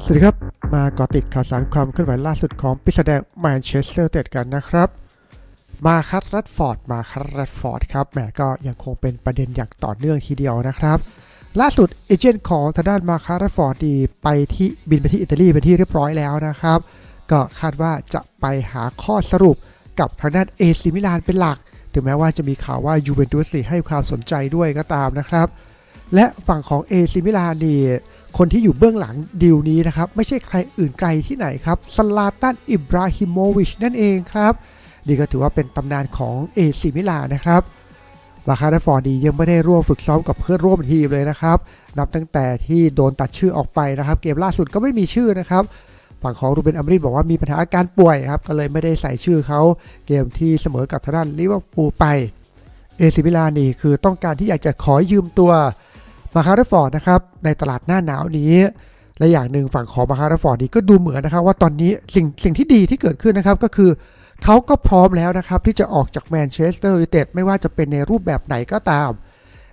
สวัสดีครับ มาเกาะติดข่าวสารความเคลื่อนไหวล่าสุดของปิสแดงแมนเชสเตอร์เตดกันนะครับ มาคัตรัดฟอร์ด มาคัตรัดฟอร์ดครับแหมก็ยังคงเป็นประเด็นอย่างต่อเนื่องทีเดียวนะครับ ล่าสุดเอเจนต์ของทางด้านมาคัตรัดฟอร์ดดีไปที่บินไปที่อิตาลีเป็นที่เรียบร้อยแล้วนะครับ ก็คาดว่าจะไปหาข้อสรุปกับทางด้านเอซิมิลานเป็นหลัก ถึงแม้ว่าจะมีข่าวว่ายูเวนตุสให้ความสนใจด้วยก็ตามนะครับ และฝั่งของเอซิมิลานนี่ คนที่อยู่เบื้องหลังดีลนี้นะครับ ไม่ใช่ใครอื่นไกลที่ไหนครับสลาตันอิบราฮิโมวิชนั่นเองครับนี่ก็ถือว่าเป็นตำนานของเอซิมิลานะครับมาคาร์ฟอร์ดียังไม่ได้ร่วมฝึกซ้อมกับเพื่อนร่วมทีมเลยนะครับ นับตั้งแต่ที่โดนตัดชื่อออกไปนะครับ เกมล่าสุดก็ไม่มีชื่อนะครับฝั่งของรูเบนอัมรินบอกว่ามีปัญหาอาการป่วยครับ ก็เลยไม่ได้ใส่ชื่อเขาเกมที่เสมอกับทางด้านลิเวอร์พูลไป เอซิมิลานี่คือต้องการที่อยากจะขอยืมตัว มาคาร์ฟอร์ดนะครับในตลาดหน้าหนาวนี้และอย่างหนึ่งฝั่งของมาคาร์ฟอร์ดนี่ก็ดูเหมือนนะครับว่าตอนนี้สิ่งสิ่งที่ดีที่เกิดขึ้นนะครับก็คือเขาก็พร้อมแล้วนะครับที่จะออกจากแมนเชสเตอร์ยูไนเต็ดไม่ว่าจะเป็นในรูปแบบไหนก็ตาม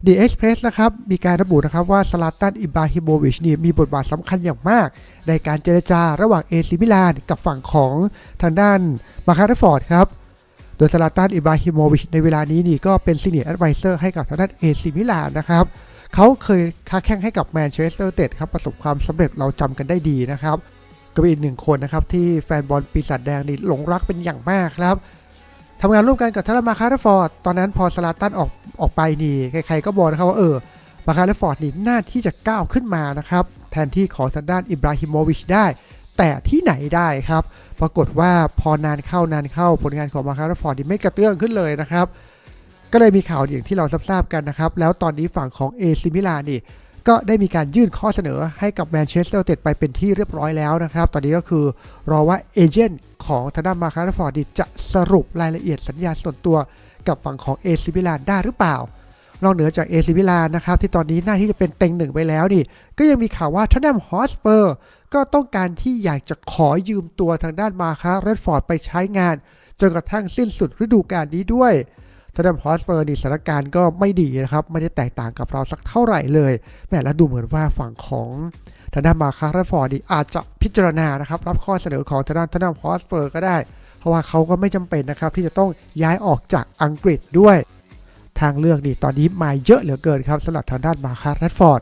ดีเอ็กเพรสนะครับมีการระบุนะครับว่าสลาตันอิบราฮิโมวิชนี่มีบทบาทสำคัญอย่างมาก ในการเจรจาระหว่างเอซิมิลานกับฝั่งของทางด้านมาคาร์ฟอร์ดครับโดยสลาตันอิบราฮิโมวิชในเวลานี้นี่ก็เป็นซีเนียร์แอดไวเซอร์ให้กับทางด้านเอซิมิลานนะครับ เขาเคยค้าแข่งให้กับแมนเชสเตอร์เตดครับประสบความสำเร็จเราจำกันได้ดีนะครับก็เป็นอีกหนึ่งคนนะครับที่แฟนบอลปีศาจแดงนี่หลงรักเป็นอย่างมากครับทำงานร่วมกันกับทารามาคาร์ฟอร์ดตอนนั้นพอสลาตันออกออกไปนี่ใครๆก็บอกนะครับว่าเออมาคาร์ฟอร์ดนี่น่าที่จะก้าวขึ้นมานะครับแทนที่ของทางด้านอิบราฮิโมวิชได้ แต่ที่ไหนได้ครับ ปรากฏว่าพอนานเข้านานเข้าผลงานของมาคาร์ฟอร์ดนี่ไม่กระเตื้องขึ้นเลยนะครับ ก็เลยมีข่าวอย่างที่เราทราบกันนะครับ แล้วตอนนี้ฝั่งของเอซิมิลานี่ก็ได้มีการยื่นข้อเสนอให้กับแมนเชสเตอร์ยูไนเต็ดไปเป็นที่เรียบร้อยแล้วนะครับ ตอนนี้ก็คือรอว่าเอเจนต์ของทางด้ามาคาร์ฟอร์ดจะสรุปรายละเอียดสัญญาส่วนตัวกับฝั่งของเอซิมิลานได้หรือเปล่า นอกเหนือจากเอซิมิลานนะครับที่ตอนนี้หน้าที่จะเป็นเต็งหนึ่งไปแล้วนี่ก็ยังมีข่าวว่าทางด้าฮอสเปอร์ก็ต้องการที่อยากจะขอยืมตัวทางด้านมาคาร์ฟอร์ดไปใช้งาน จนกระทั่งสิ้นสุดฤดูกาลนี้ด้วย ทางด้านฮอสเปอร์นี่สถานการณ์ก็ไม่ดีนะครับ ไม่ได้แตกต่างกับเราสักเท่าไหร่เลยแหมแล้วดูเหมือนว่าฝั่งของทางด้านมาคาร์ฟอร์ดีอาจจะพิจารณานะครับ รับข้อเสนอของทางด้านทางด้านฮอสเปอร์ก็ได้ เพราะว่าเขาก็ไม่จำเป็นนะครับที่จะต้องย้ายออกจากอังกฤษด้วย ทางเลือกนี่ตอนนี้มาเยอะเหลือเกินครับสำหรับทางด้านมาคาร์ฟอร์ด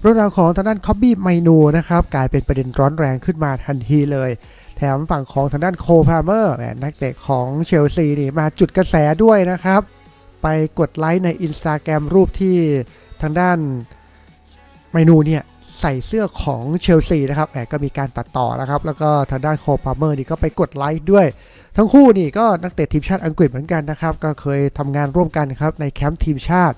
เรื่องราวของทางด้านคอบบี้ไมนูนะครับกลายเป็นประเด็นร้อนแรงขึ้นมาทันทีเลย แถมฝั่งของทางด้านโคพาเมอร์แหมนักเตะของเชลซีนี่มาจุดกระแสด้วยนะครับ ไปกดไลค์ในอินสตาแกรมรูปที่ทางด้านไมนูเนี่ยใส่เสื้อของเชลซีนะครับแหมก็มีการตัดต่อนะครับ แล้วก็ทางด้านโคพาเมอร์นี่ก็ไปกดไลค์ด้วย ทั้งคู่นี่ก็นักเตะทีมชาติอังกฤษเหมือนกันนะครับ ก็เคยทำงานร่วมกันครับในแคมป์ทีมชาติ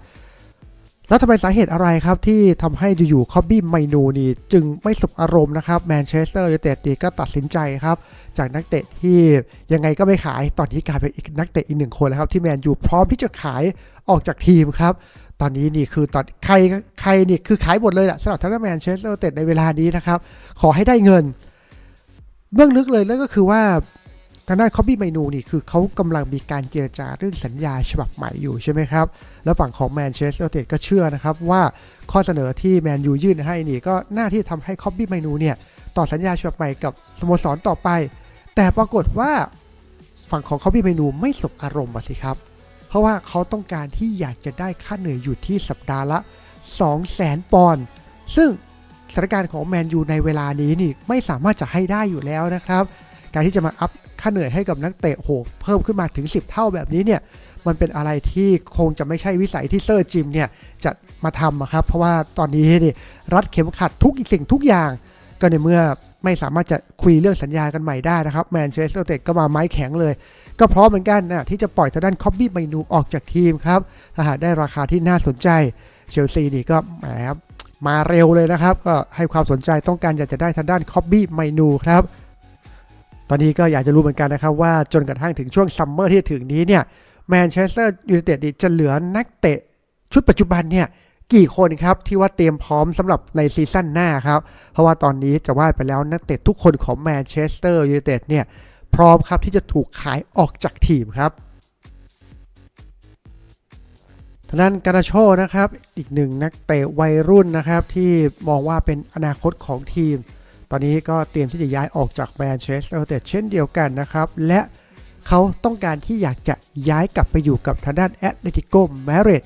แล้วทำไมสาเหตุอะไรครับที่ทำให้อยู่ๆคอบบี้ไมนูนี่จึงไม่สบอารมณ์นะครับแมนเชสเตอร์ยูไนเต็ดดีก็ตัดสินใจครับ จากนักเตะที่ยังไงก็ไม่ขายตอนนี้กลายเป็นอีกนักเตะอีกหนึ่งคนแล้วครับที่แมนยูพร้อมที่จะขายออกจากทีมครับ ตอนนี้นี่คือตอนใครใครนี่คือขายหมดเลยแหละสำหรับทางด้านแมนเชสเตอร์ยูไนเต็ดในเวลานี้นะครับขอให้ได้เงิน เบื้องลึกเลยนั่นก็คือว่า ทางด้านคอบบี้ไมนูนี่คือเขากำลังมีการเจรจาเรื่องสัญญาฉบับใหม่อยู่ใช่ไหมครับ แล้วฝั่งของแมนเชสเตอร์ยูไนเต็ดก็เชื่อนะครับว่าข้อเสนอที่แมนยูยื่นให้นี่ก็น่าที่ทำให้คอบบี้ไมนูเนี่ยต่อสัญญาฉบับใหม่กับสโมสรต่อไป แต่ปรากฏว่าฝั่งของคอบบี้ไมนูไม่สบอารมณ์สิครับ เพราะว่าเขาต้องการที่อยากจะได้ค่าเหนื่อยอยู่ที่สัปดาห์ละ2 0 0แสนปอนด์ซึ่งสถานการณ์ของแมนยูในเวลานี้นี่ไม่สามารถจะให้ได้อยู่แล้วนะครับ การที่จะมาอัพ ค่าเหนื่อยให้กับนักเตะโหเพิ่มขึ้นมาถึง 10 เท่าแบบนี้เนี่ยมันเป็นอะไรที่คงจะไม่ใช่วิสัยที่เซอร์จิมเนี่ยจะมาทำอะครับ เพราะว่าตอนนี้นี่รัดเข็มขัดทุกสิ่งทุกอย่าง ก็ในเมื่อไม่สามารถจะคุยเรื่องสัญญากันใหม่ได้นะครับแมนเชสเตอร์เตดก็มาไม้แข็งเลย ก็พร้อมเหมือนกันนะที่จะปล่อยทางด้านคอบบี้ไมนูออกจากทีมครับถ้าหากได้ราคาที่น่าสนใจเชลซีนี่ก็แหมมาเร็วเลยนะครับ ก็ให้ความสนใจต้องการอยากจะได้ทางด้านคอบบี้ไมนูครับ ตอนนี้ก็อยากจะรู้เหมือนกันนะครับว่าจนกระทั่งถึงช่วงซัมเมอร์ที่ถึงนี้เนี่ยแมนเชสเตอร์ยูไนเต็ดจะเหลือนักเตะชุดปัจจุบันเนี่ยกี่คนครับที่ว่าเตรียมพร้อมสำหรับในซีซั่นหน้าครับเพราะว่าตอนนี้จะว่าไปแล้วนักเตะทุกคนของแมนเชสเตอร์ยูไนเต็ดเนี่ยพร้อมครับที่จะถูกขายออกจากทีมครับทางด้านการาโชนะครับ อีกหนึ่งนักเตะวัยรุ่นนะครับ ที่มองว่าเป็นอนาคตของทีม ตอนนี้ก็เตรียมที่จะย้ายออกจากแมนเชสเตอร์ยูไนเต็ดเช่นเดียวกันนะครับ และเขาต้องการที่อยากจะย้ายกลับไปอยู่กับทางด้านแอตเลติโกมาริด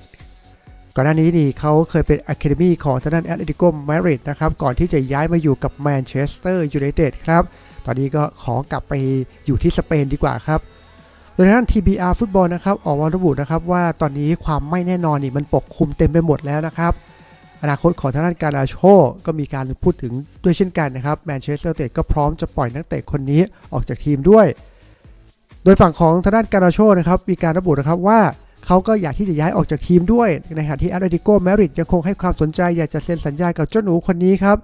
ก่อนหน้านี้นี่เขาเคยเป็นอะคาเดมีของทางด้านแอตเลติโกมาริดนะครับ ก่อนที่จะย้ายมาอยู่กับแมนเชสเตอร์ยูไนเต็ดครับ ตอนนี้ก็ขอกลับไปอยู่ที่สเปนดีกว่าครับโดยทางด้าน TBR ฟุตบอลนะครับออกมาระบุนะครับว่าตอนนี้ความไม่แน่นอนนี่มันปกคลุมเต็มไปหมดแล้วนะครับ อนาคตของทางด้านการาโชก็มีการพูดถึงด้วยเช่นกันนะครับแมนเชสเตอร์เตดก็พร้อมจะปล่อยนักเตะคนนี้ออกจากทีมด้วย โดยฝั่งของทางด้านการาโชนะครับมีการระบุนะครับว่าเขาก็อยากที่จะย้ายออกจากทีมด้วย ในขณะที่แอตเลติโกแมริดยังคงให้ความสนใจอยากจะเซ็นสัญญากับเจ้าหนูคนนี้ครับ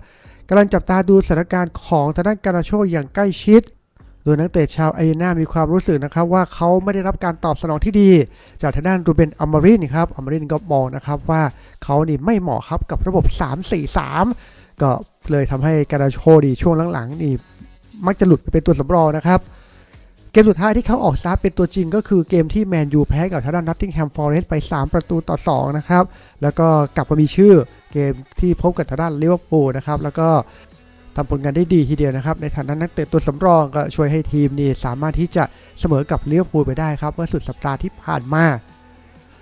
กำลังจับตาดูสถานการณ์ของทางด้านการาโชอย่างใกล้ชิด โดยนักเตะชาวไอเจนตินามีความรู้สึกนะครับว่าเขาไม่ได้รับการตอบสนองที่ดี จากทางด้านรูเบนอัมมารินครับอัมมารินก็มองนะครับว่าเขานี่ไม่เหมาะครับกับระบบ 3-4-3 ก็เลยทำให้การาโชดีช่วงหลังๆนี่มักจะหลุดไปเป็นตัวสำรองนะครับเกมสุดท้ายที่เขาออกสตาร์เป็นตัวจริงก็คือเกมที่แมนยูแพ้กับทางด้านนอตติงแฮมฟอร์เรสต์ไป 3 ประตูต่อ 2 นะครับ แล้วก็กลับมามีชื่อเกมที่พบกับทางด้านลิเวอร์พูลนะครับ แล้วก็ ทำผลงานได้ดีทีเดียวนะครับ ในฐานะนักเตะตัวสำรองก็ช่วยให้ทีมนี่สามารถที่จะเสมอกับเลิเวพูลไปได้ครับเมื่อสุดสัปดาห์ที่ผ่านมา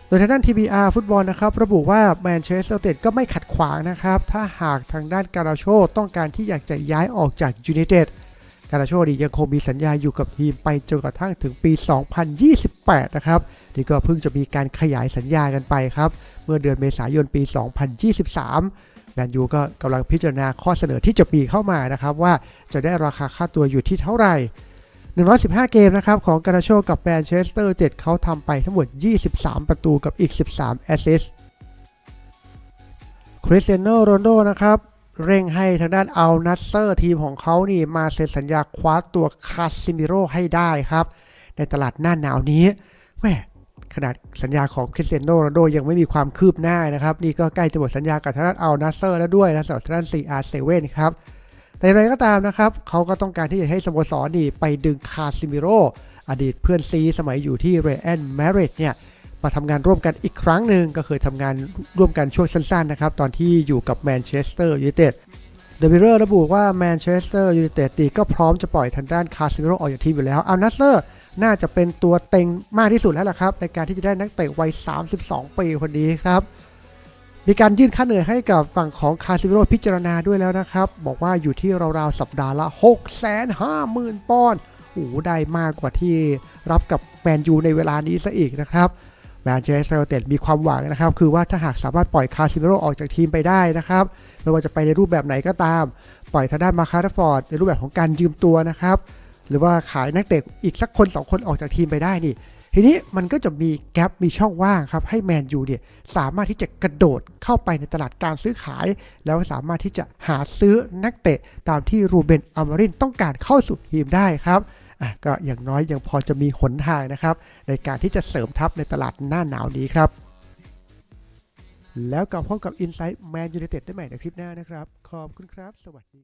โดยทางด้าน TBR ฟุตบอลนะครับระบุว่าแมนเชสเตอร์เตดก็ไม่ขัดขวางนะครับถ้าหากทางด้านการาโชต้องการที่อยากจะย้ายออกจากยูไนเต็ดการาโชดียังคงมีสัญญาอยู่กับทีมไปจนกระทั่งถึงปี 2028 นะครับนี่ก็เพิ่งจะมีการขยายสัญญากันไปครับ เมื่อเดือนเมษายนปี 2023 แมนยูก็กำลังพิจารณาข้อเสนอที่จะมีเข้ามานะครับ ว่าจะได้ราคาค่าตัวอยู่ที่เท่าไหร่ 115 เกมนะครับของการาโชกับแมนเชสเตอร์เจ็ดเขาทำไปทั้งหมด 23 ประตูกับอีก 13 แอสซิสต์คริสเตียโนโรนลโดนะครับเร่งให้ทางด้านอัลนัสเซอร์ทีมของเขานี่มาเซ็นสัญญาคว้าตัวคาซิมิโรให้ได้ครับ ในตลาดหน้าหนาวนี้แม่ ขนาดสัญญาของคริสเตียโนโรนโดยังไม่มีความคืบหน้านะครับ นี่ก็ใกล้จะหมดสัญญากับทางด้านอัลนัสเซอร์แล้วด้วยนะสำหรับทางด้าน CR7 ครับแต่อย่างไรก็ตามนะครับ เขาก็ต้องการที่จะให้สโมสรนี่ไปดึงคาซิมิโรอดีตเพื่อนซีสมัยอยู่ที่เรอันแมริดเนี่ยมาทำงานร่วมกันอีกครั้งหนึ่งก็เคยทำงานร่วมกันช่วงสั้นๆนะครับ ตอนที่อยู่กับแมนเชสเตอร์ยูไนเต็ดเดวิเรอร์ระบุว่าแมนเชสเตอร์ยูไนเต็ดดีก็พร้อมจะปล่อยทางด้านคาซิมิโรออกจากทีมอยู่แล้วอัลนัสเซอร์ น่าจะเป็นตัวเต็งมากที่สุดแล้วล่ะครับ ในการที่จะได้นักเตะวัย 32 ปีคนนี้ครับ มีการยื่นค่าเหนื่อยให้กับฝั่งของคาซิโรพิจารณาด้วยแล้วนะครับ บอกว่าอยู่ที่ราวๆสัปดาห์ละ 650,000 ปอนด์โอ้โหได้มากกว่าที่รับกับแมนยูในเวลานี้ซะอีกนะครับแมนเชสเตอร์ยูไนเต็ดมีความหวังนะครับ คือว่าถ้าหากสามารถปล่อยคาซิมิโรออกจากทีมไปได้นะครับไม่ว่าจะไปในรูปแบบไหนก็ตาม ปล่อยทางด้านมาคาร์ฟอร์ดในรูปแบบของการยืมตัวนะครับ หรือว่าขายนักเตะอีกสักคนสองคนออกจากทีมไปได้นี่ ทีนี้มันก็จะมีแกลบมีช่องว่างครับ ให้แมนยูเนี่ยสามารถที่จะกระโดดเข้าไปในตลาดการซื้อขาย แล้วสามารถที่จะหาซื้อนักเตะตามที่รูเบนอามรินต้องการเข้าสู่ทีมได้ครับอะก็อย่างน้อยยังพอจะมีหนทางนะครับ ในการที่จะเสริมทัพในตลาดหน้าหนาวนี้ครับ แล้วกลับพบกับ Insight Man United ได้ใหม่ในคลิปหน้านะครับ ขอบคุณครับ สวัสดี